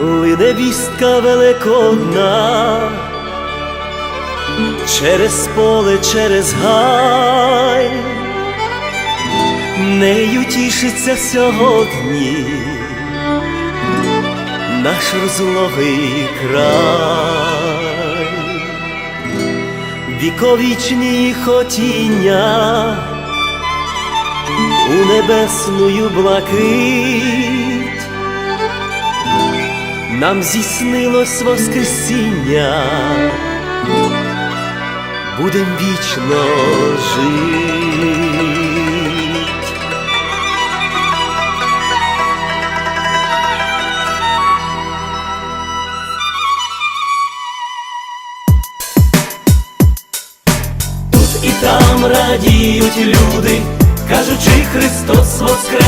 лине вістка великодна, через поле, через гай, нею тішиться сьогодні наш розлогий край, віковічні хотіння у небесную блакить, нам зіснилось Воскресіння, будем вічно жить. Тут і там радіють люди, кажучи, Христос воскрес,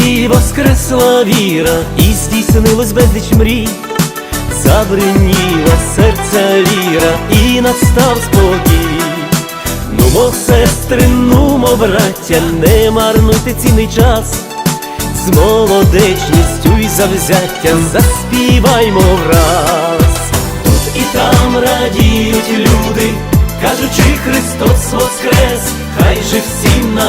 Христі воскресла віра, і здійснилось безліч мрій, забриніла серця ліра, і настав спокій. Нумо, сестри, нумо, браття, не марнуйте цінний час, з молодечністю і завзяттям заспіваймо враз. Тут і там радіють люди, кажучи, Христос воскрес,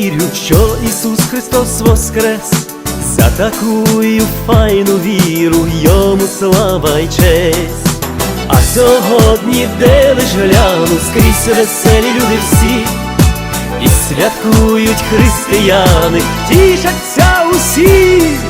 Вірю, що Ісус Христос воскрес, за такую файну віру йому слава й честь. А сьогодні, де лиш гляну, скрізь веселі люди всі, і святкують християни, тішаться усі.